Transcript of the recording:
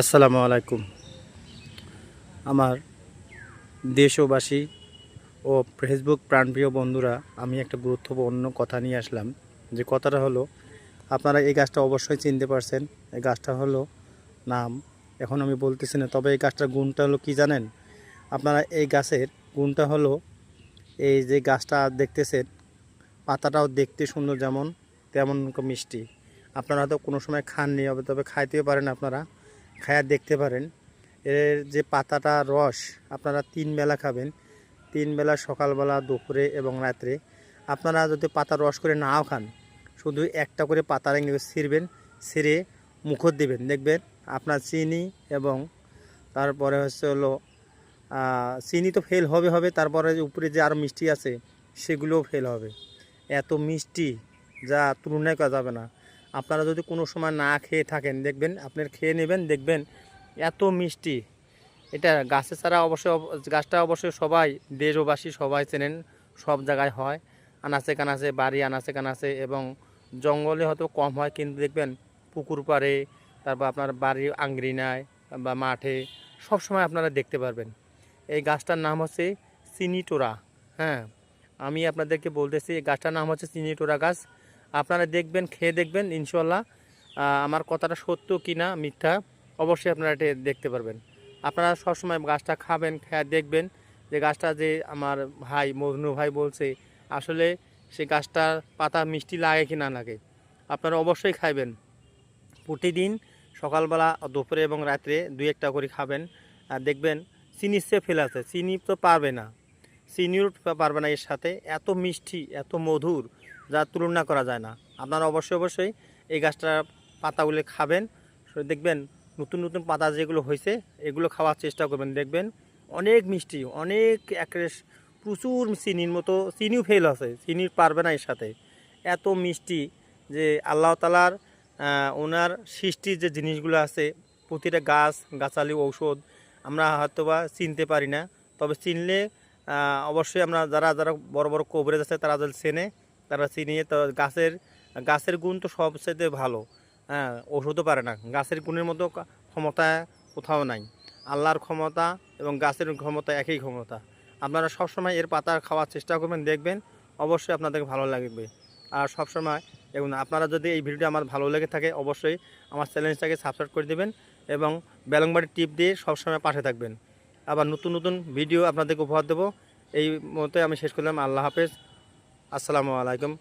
আসসালামু আলাইকুম। আমার দেশবাসী ও ফেসবুক প্রাণপ্রিয় বন্ধুরা, আমি একটা গুরুত্বপূর্ণ কথা নিয়ে আসলাম। যে কথাটা হলো, আপনারা এই গাছটা অবশ্যই চিনতে পারছেন। এই গাছটা হলো নাম। এখন আমি বলতেছি না, তবে এই গাছটার গুণটা হলো কি জানেন? আপনারা এই গাছের গুণটা হলো, এই যে গাছটা দেখতেছেন, পাতাটাও দেখতে সুন্দর যেমন, তেমন মিষ্টি। আপনারা তো কোনো সময় খাননি হবে তবে খাইতেও পারেন আপনারা। খায়া দেখতে পারেন। এর যে পাতাটা রস, আপনারা তিন বেলা খাবেন। তিন বেলা সকালবেলা, দুপুরে এবং রাত্রে। আপনারা যদি পাতা রস করে নাও খান, শুধু একটা করে পাতা রেঙে ছিঁড়বেন, ছিঁড়ে মুখত দিবেন। দেখবেন আপনার চিনি এবং তারপরে হচ্ছে হলো চিনি তো ফেল হবে হবে। তারপরে উপরে যে আরও মিষ্টি আছে, সেগুলোও ফেল হবে। এত মিষ্টি যা তুলনায় করা যাবে না। আপনারা যদি কোনো সময় না খেয়ে থাকেন, দেখবেন আপনার খেয়ে নেবেন, দেখবেন এত মিষ্টি। এটা গাছে ছাড়া অবশ্যই অব- গাছটা অবশ্যই সবাই, দেশবাসী সবাই চেনেন, সব জায়গায় হয়। আনাচে কানাচে, বাড়ি আনাচে কানাচে এবং জঙ্গলে হয়তো কম হয়, কিন্তু দেখবেন পুকুর পাড়ে, তারপর আপনার বাড়ির আঙ্গিনায় বা মাঠে সব সময় আপনারা দেখতে পারবেন। এই গাছটার নাম হচ্ছে চিনিটোরা। হ্যাঁ আমি আপনাদেরকে বলতেছি, এই গাছটার নাম হচ্ছে চিনিটোরা গাছ। আপনারা দেখবেন, খেয়ে দেখবেন ইনশাল্লাহ আমার কথাটা সত্য কি না মিথ্যা, অবশ্যই আপনারা এটা দেখতে পারবেন। আপনারা সবসময় গাছটা খাবেন, খেয়ে দেখবেন যে গাছটা যে আমার ভাই মজনু ভাই বলছে, আসলে সে গাছটার পাতা মিষ্টি লাগে কি না লাগে, আপনারা অবশ্যই খাইবেন। প্রতিদিন সকালবেলা, দুপুরে এবং রাত্রে দুই একটা করে খাবেন। আর দেখবেন, চিনি সে ফেলে আছে, চিনি তো পারবে না, চিনিও পারবে না এর সাথে, এত মিষ্টি, এত মধুর যা তুলনা করা যায় না। আপনারা অবশ্যই অবশ্যই এই গাছটার পাতাগুলো খাবেন। দেখবেন নতুন নতুন পাতা যেগুলো হয়েছে, এগুলো খাওয়ার চেষ্টা করবেন। দেখবেন অনেক মিষ্টি, অনেক একেবারে প্রচুর চিনির মতো, চিনিও ফেল আছে চিনি পারবে না এর সাথে। এত মিষ্টি যে আল্লাহ তালার ওনার সৃষ্টির যে জিনিসগুলো আছে, প্রতিটা গাছ, গাছালি, ঔষধ, আমরা হয়তোবা চিনতে পারি না। তবে চিনলে অবশ্যই আমরা যারা যারা বড় বড় কবরেজ আছে, তারা যদি চেনে তারা চিনিয়ে তো গাছের গাছের গুণ তো সবচেয়ে ভালো। হ্যাঁ ওষুধও পারে না। গাছের গুণের মতো ক্ষমতা কোথাও নাই। আল্লাহর ক্ষমতা এবং গাছের ক্ষমতা একই ক্ষমতা। আপনারা সবসময় এর পাতা খাওয়ার চেষ্টা করবেন, দেখবেন অবশ্যই আপনাদের ভালো লাগবে। আর সবসময় এবং আপনারা যদি এই ভিডিওটা আমার ভালো লেগে থাকে, অবশ্যই আমার চ্যানেলটাকে সাবস্ক্রাইব করে দেবেন এবং বেলংবাড়ি টিপ দিয়ে সবসময় পাশে থাকবেন। আবার নতুন নতুন ভিডিও আপনাদেরকে উপহার দেবো। এই মতে আমি শেষ করলাম। আল্লাহ হাফেজ। আসসালামু আলাইকুম।